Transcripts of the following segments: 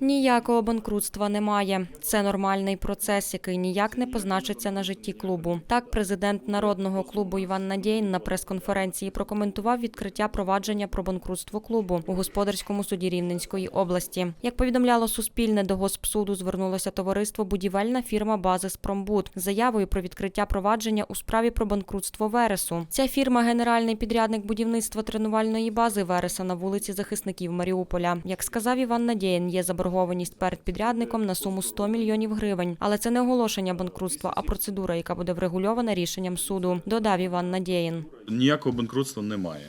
Ніякого банкрутства немає. Це нормальний процес, який ніяк не позначиться на житті клубу. Так, президент народного клубу Іван Надєєн на прес-конференції прокоментував відкриття провадження про банкрутство клубу у господарському суді Рівненської області. Як повідомляло Суспільне, до Госпсуду звернулося товариство будівельна фірма Базис Промбуд з заявою про відкриття провадження у справі про банкрутство Вересу. Ця фірма генеральний підрядник будівництва тренувальної бази Вереса на вулиці захисників Маріуполя. Як сказав Іван Надєєн, є заборгованість перед підрядником на суму 100 мільйонів гривень. Але це не оголошення банкрутства, а процедура, яка буде врегульована рішенням суду. Додав Іван Надєєн. Ніякого банкрутства немає.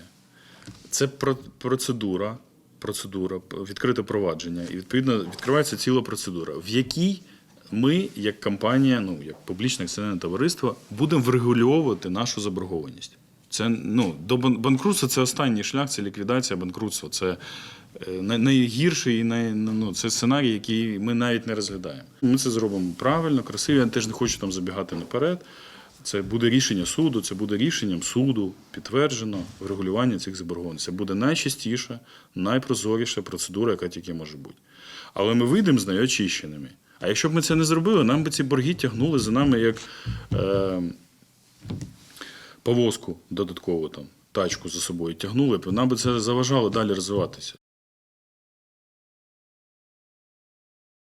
Це про- процедура, процедура, відкрите провадження. І відповідно відкривається ціла процедура, в якій ми, як компанія, ну як публічне акціонерне товариство, будемо врегульовувати нашу заборгованість. Це ну до бан- банкрутства це останній шлях, це ліквідація банкрутства. Це найгірший і най, ну, це сценарій, який ми навіть не розглядаємо. Ми це зробимо правильно, красиво. Я теж не хочу там забігати наперед. Це буде рішення суду, це буде рішенням суду підтверджено врегулювання цих заборгованостей. Це буде найчастіша, найпрозоріша процедура, яка тільки може бути. Але ми вийдемо з нею очищеними. А якщо б ми це не зробили, нам би ці борги тягнули за нами як е, повозку додаткову там. Тачку за собою тягнули б, нам би це заважало далі розвиватися.